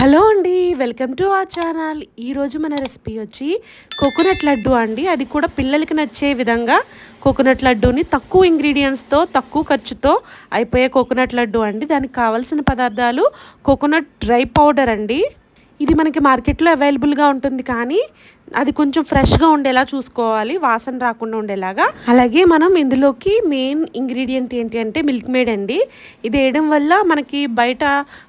Hello అండి welcome to ఆ channel. ఈరోజు మన రెసిపీ వచ్చి కోకోనట్ లడ్డు అండి. అది కూడా పిల్లలకి నచ్చే విధంగా కోకోనట్ లడ్డూని తక్కువ ఇంగ్రీడియంట్స్తో తక్కువ ఖర్చుతో అయిపోయే కోకోనట్ లడ్డు అండి. దానికి కావాల్సిన పదార్థాలు కోకోనట్ డ్రై పౌడర్ అండి. ఇది మనకి మార్కెట్లో అవైలబుల్గా ఉంటుంది కానీ అది కొంచెం ఫ్రెష్గా ఉండేలా చూసుకోవాలి వాసన రాకుండా ఉండేలాగా. అలాగే మనం ఇందులోకి మెయిన్ ఇంగ్రీడియంట్ ఏంటి అంటే మిల్క్ మేడ్ అండి. ఇది వేయడం వల్ల మనకి బయట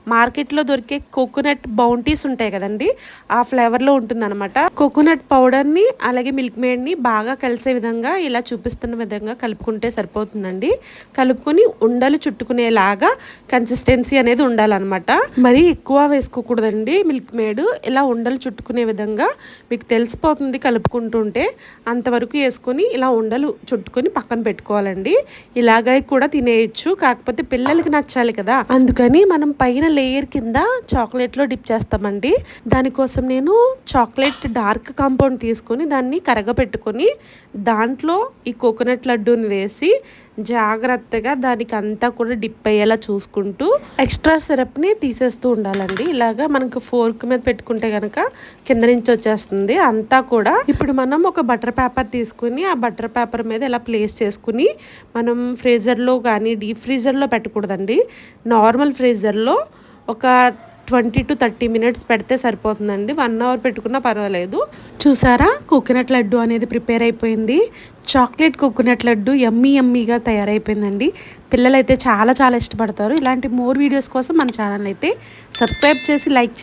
మార్కెట్లో దొరికే కోకోనట్ బౌంటీస్ ఉంటాయి కదండి ఆ ఫ్లేవర్లో ఉంటుందన్నమాట. కోకోనట్ పౌడర్ని అలాగే మిల్క్ మేడ్ని బాగా కలిసే విధంగా ఇలా చూపిస్తున్న విధంగా కలుపుకుంటే సరిపోతుందండి. కలుపుకొని ఉండలు చుట్టుకునేలాగా కన్సిస్టెన్సీ అనేది ఉండాలన్నమాట. మరీ ఎక్కువ వేసుకోకూడదండి మిల్క్ మేడ్. ఇలా ఉండలు చుట్టుకునే విధంగా మీకు తెలుసు కలిసిపోతుంది కలుపుకుంటుంటే అంతవరకు వేసుకొని ఇలా ఉండలు చుట్టుకొని పక్కన పెట్టుకోవాలండి. ఇలాగై కూడా తినేయచ్చు. కాకపోతే పిల్లలకి నచ్చాలి కదా. అందుకని మనం పైన లేయర్ కింద చాక్లెట్లో డిప్ చేస్తామండి. దానికోసం నేను చాక్లెట్ డార్క్ కాంపౌండ్ తీసుకొని దాన్ని కరగపెట్టుకొని దాంట్లో ఈ కోకోనట్ లడ్డూని వేసి జాగ్రత్తగా దానికి అంతా కూడా డిప్ అయ్యేలా చూసుకుంటూ ఎక్స్ట్రా సిరప్ని తీసేస్తూ ఉండాలండి. ఇలాగా మనకు ఫోర్క్ మీద పెట్టుకుంటే కనుక కింద నుంచి వచ్చేస్తుంది. అంత అంతా కూడా ఇప్పుడు మనం ఒక బటర్ పేపర్ తీసుకుని ఆ బటర్ పేపర్ మీద ఇలా ప్లేస్ చేసుకుని మనం ఫ్రీజర్లో కానీ డీప్ ఫ్రీజర్లో పెట్టకూడదండి. నార్మల్ ఫ్రీజర్లో ఒక ట్వంటీ టు థర్టీ మినిట్స్ పెడితే సరిపోతుందండి. వన్ అవర్ పెట్టుకున్నా పర్వాలేదు. చూసారా? కోకోనట్ లడ్డు అనేది ప్రిపేర్ అయిపోయింది. చాక్లెట్ కోకోనట్ లడ్డు ఎమ్మీ ఎమ్మీగా తయారైపోయిందండి. పిల్లలైతే చాలా చాలా ఇష్టపడతారు. ఇలాంటి మోర్ వీడియోస్ కోసం మన ఛానల్ అయితే సబ్స్క్రైబ్ చేసి లైక్ చేసి